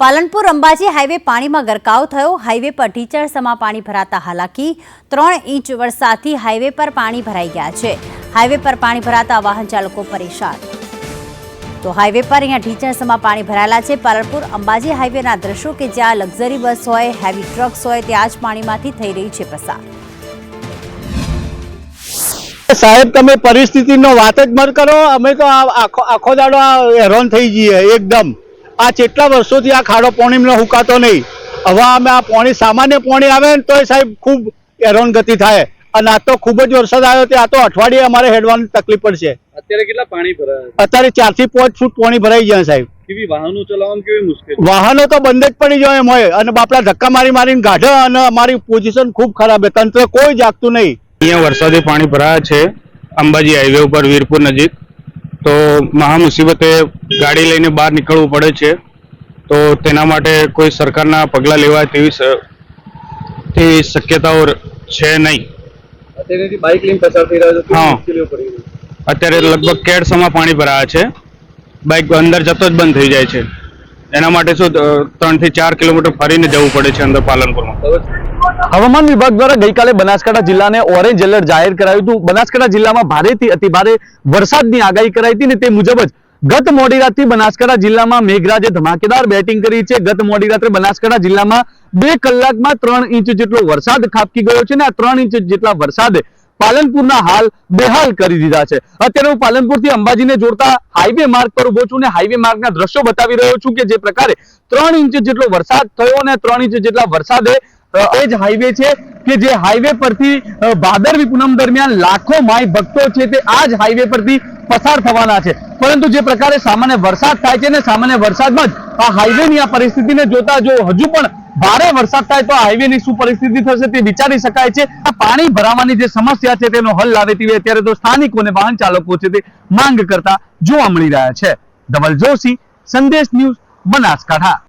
Palanpur Ambaji highway પાણીમાં ગરકાવ થયો. હાઈવે પર ટીચરસમાં પાણી ભરાતા હાલાકી. ત્રણ ઇંચ વરસાદથી હાઈવે પર પાણી ભરાઈ ગયા છે. હાઈવે પર પાણી ભરાતા વાહન ચાલકો પરેશાન. તો હાઈવે પર અહીંયા ટીચરસમાં પાણી ભરાયેલા છે. પાલનપુર અંબાજી હાઈવેના દ્રશ્યો કે જ્યાં લક્ઝરી બસ હોય, હેવી ટ્રક્સ હોય, ત્યાં જ પાણીમાંથી થઈ રહી છે પસાર. સાહેબ, તમે પરિસ્થિતિનો વાત જ મત કરો. અમે તો આખો આખો દાડો હેરાન થઈ જઈએ, એકદમ. આ કેટલા વર્ષોથી આ ખાડો પોણીમાં હુકાતો નહીં. હવે અમે આ પોણી સામાન્ય પોણી આવે ને તોય સાહેબ ખૂબ હેરાન ગતિ થાય. અને આ તો ખૂબ જ વરસાદ આવ્યો તે આ તો અઠવાડિયે અમારે હેડવાની તકલીફ પડશે. અત્યારે કેટલા પાણી ભરાય? અત્યારે ચારથી પાંચ ફૂટ પોણી ભરાઈ ગયા સાહેબ. કેવી વાહનો ચલાવવામાં કેવી મુશ્કેલ? વાહનો તો બંધ જ પડી જાય એમ હોય. અને બાપડા ધક્કા મારી મારીને કાઢે અને અમારી પોઝિશન ખૂબ ખરાબ છે. તંત્ર કોઈ જાગતું નહીં. અહીંયા વરસાદી પાણી ભરાયા છે. અંબાજી હાઈવે ઉપર વીરપુર નજીક. તો મહા મુસીબતે ગાડી લઈને બહાર નીકળવું પડે છે. તો તેના માટે કોઈ સરકારના પગલાં લેવાય તેવી તેવી શક્યતાઓ છે નહીં. અત્યારે બાઇક લઈને પસાર થઈ રહ્યા છો હા. કેવી મુશ્કેલીઓ પડી રહી છે? અત્યારે લગભગ કેડસમાં પાણી ભરાયા છે. બાઇક અંદર જતો જ બંધ થઈ જાય છે. એના માટે શું ત્રણ ત્રણથી ચાર કિલોમીટર ફરીને જવું પડે છે અંદર પાલનપુરમાં. હવામાન વિભાગ દ્વારા ગઈકાલે બનાસકાંઠા જિલ્લાને ઓરેન્જ એલર્ટ જાહેર કરાયું હતું. બનાસકાંઠા જિલ્લામાં ભારેથી અતિભારે વરસાદની આગાહી કરાઈ હતી ને તે મુજબ જ ગત મોડી રાતથી બનાસકાંઠા જિલ્લામાં મેઘરાજે ધમાકેદાર બેટિંગ કરી છે. ગત મોડી રાત્રે બનાસકાંઠા જિલ્લામાં બે કલાકમાં ત્રણ ઇંચ જેટલો વરસાદ ખાબકી ગયો છે અને આ ત્રણ ઇંચ જેટલા વરસાદે પાલનપુરના હાલ બેહાલ કરી દીધા છે. અત્યારે હું પાલનપુરથી અંબાજીને જોડતા હાઈવે માર્ગ પર ઊભો છું અને હાઈવે માર્ગના દ્રશ્યો બતાવી રહ્યો છું કે જે પ્રકારે ત્રણ ઇંચ જેટલો વરસાદ થયો અને ત્રણ ઇંચ જેટલા વરસાદે એ જ હાઈવે છે કે જે હાઈવે પરથી ભાદરવી પૂનમ દરમિયાન લાખો માય ભક્તો છે તે આ જ હાઈવે પરથી પસાર થવાના છે. પરંતુ જે પ્રકારે સામાન્ય વરસાદ થાય છે ને સામાન્ય વરસાદમાં જ આ હાઈવેની આ પરિસ્થિતિને જોતા જો હજુ પણ ભારે વરસાદ થાય તો આ હાઈવેની શું પરિસ્થિતિ થશે તે વિચારી શકાય છે. આ પાણી ભરાવાની જે સમસ્યા છે તેનો હલ લાવે તેવી અત્યારે તો સ્થાનિકો અને વાહન ચાલકો છે તે માંગ કરતા જોવા મળી રહ્યા છે. ધવલ જોશી, સંદેશ ન્યૂઝ, બનાસકાંઠા.